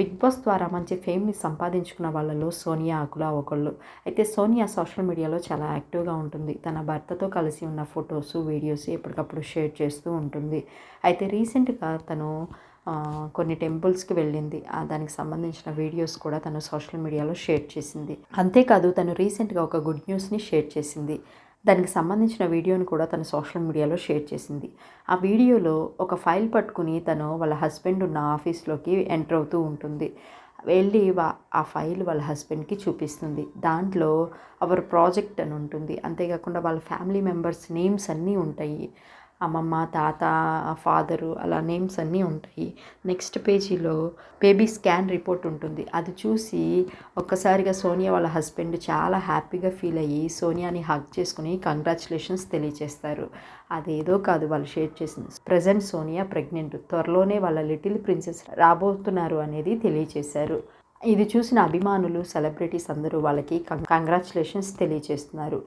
Big boss ద్వారా మంచి ఫేమ్ని సంపాదించుకున్న వాళ్ళలో సోనియా ఆకుల ఒకళ్ళు. అయితే సోనియా సోషల్ మీడియాలో చాలా యాక్టివ్గా ఉంటుంది. తన భర్తతో కలిసి ఉన్న ఫొటోస్ వీడియోస్ ఎప్పటికప్పుడు షేర్ చేస్తూ ఉంటుంది. అయితే రీసెంట్గా తను కొన్ని టెంపుల్స్కి వెళ్ళింది. ఆ, దానికి సంబంధించిన వీడియోస్ కూడా తను సోషల్ మీడియాలో షేర్ చేసింది. అంతేకాదు తను రీసెంట్గా ఒక గుడ్ న్యూస్ని షేర్ చేసింది. దానికి సంబంధించిన వీడియోని కూడా తను సోషల్ మీడియాలో షేర్ చేసింది. ఆ వీడియోలో ఒక ఫైల్ పట్టుకుని తను వాళ్ళ హస్బెండ్ ఉన్న ఆఫీస్లోకి ఎంటర్ అవుతూ ఉంటుంది. వెళ్ళి ఆ ఫైల్ వాళ్ళ హస్బెండ్కి చూపిస్తుంది. దాంట్లో అవర్ ప్రాజెక్ట్ అని ఉంటుంది. అంతేకాకుండా వాళ్ళ ఫ్యామిలీ మెంబర్స్ నేమ్స్ అన్నీ ఉంటాయి. అమ్మమ్మ తాత ఫాదరు అలా నేమ్స్ అన్నీ ఉంటాయి. నెక్స్ట్ పేజీలో బేబీ స్కాన్ రిపోర్ట్ ఉంటుంది. అది చూసి ఒక్కసారిగా సోనియా వాళ్ళ హస్బెండ్ చాలా హ్యాపీగా ఫీల్ అయ్యి సోనియాని హగ్ చేసుకుని కంగ్రాచులేషన్స్ తెలియజేస్తారు అదేదో కాదు వాళ్ళు షేర్ చేసింది ప్రజెంట్ సోనియా ప్రెగ్నెంట్. త్వరలోనే వాళ్ళ లిటిల్ ప్రిన్సెస్ రాబోతున్నారు అనేది తెలియజేశారు ఇది చూసిన అభిమానులు సెలబ్రిటీస్ అందరూ వాళ్ళకి కంగ్రాచులేషన్స్ తెలియజేస్తున్నారు